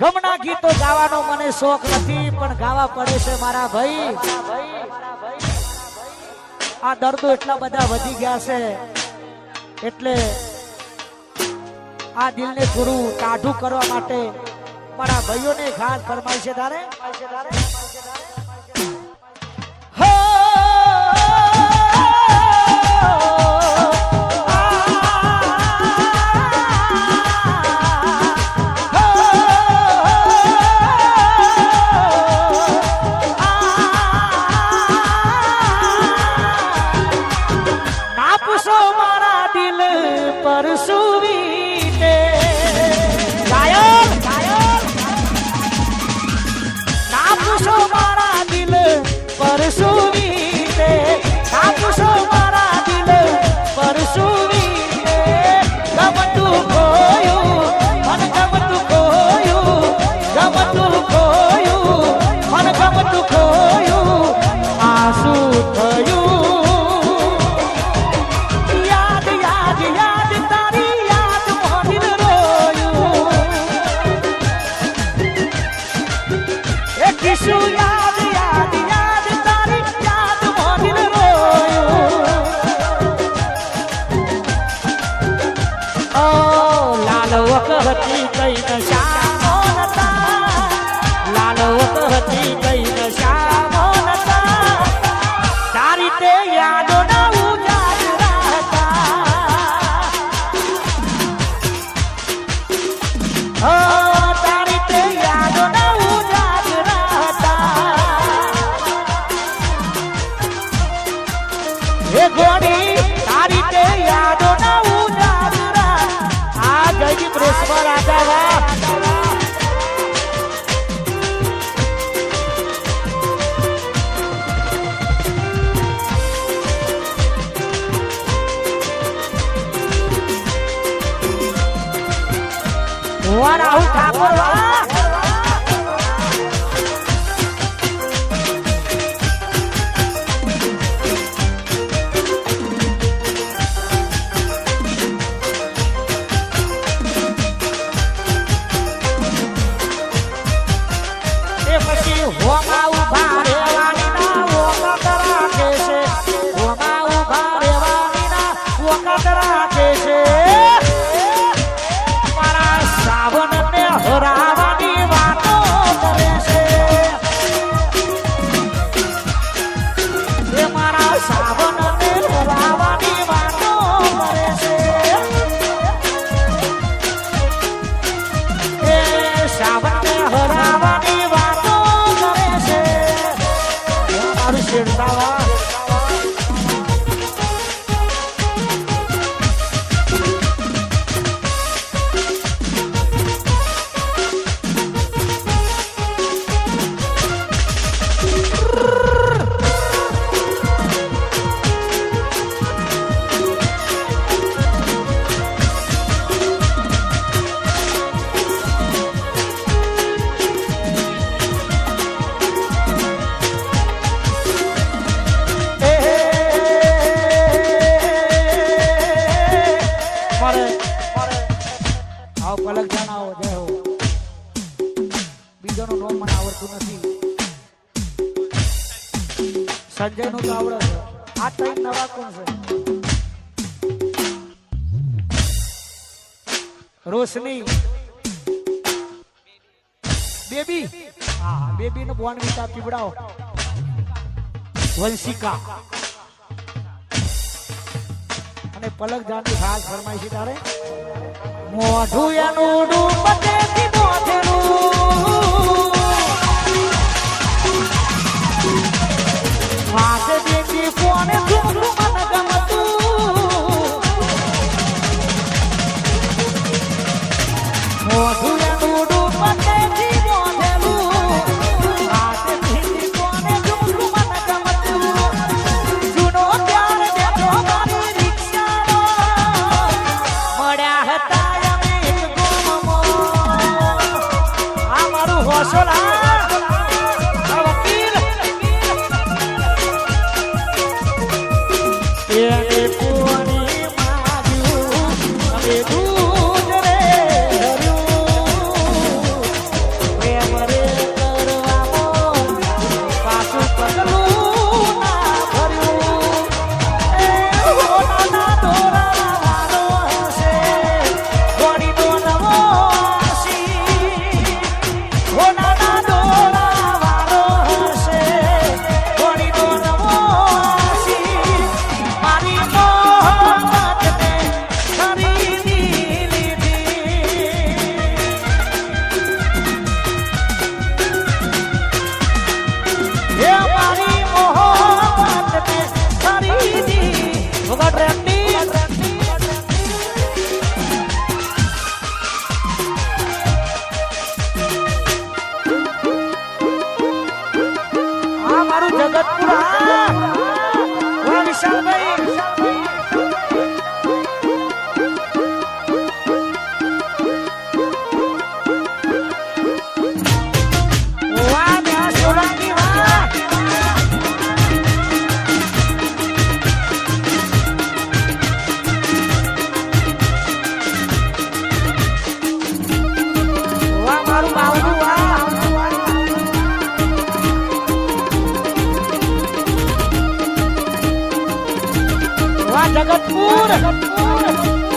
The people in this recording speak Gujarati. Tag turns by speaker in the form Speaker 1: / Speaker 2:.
Speaker 1: ગમના ગીતો ગાવાનો મને શોખ નથી, પણ ગાવા પડે છે મારા ભાઈ. આ દર્દો એટલા બધા વધી ગયા છે, એટલે આ દિલને થોડું કાઢું કરવા માટે મારા ભાઈઓને ખાસ ફરમાય છે તારે. વખતી કઈ નશા નતા લાલ હતી કઈ નશા નતા તારી તે યાદો ના ઉજાગરા હતા ઓ પ્રેસમાં રાજા વાહ વાહ રાહુલ ઠાકોર વાહ એ મારું શેરદાવા મારે મને આવડતું નથી. સંજયનું તો આવડે છે. આ ટાઈમ નવા કોણ છે? રોશની. બેબી. હા બેબી નો બોન વિતા પીવડાવો. વંશિકા. અને પલક જાની ખાસ ફરમાઈ છે તારે. મોઢું એનું ડૂબતેથી મોઢેનું. જગતપુર. જગતપુર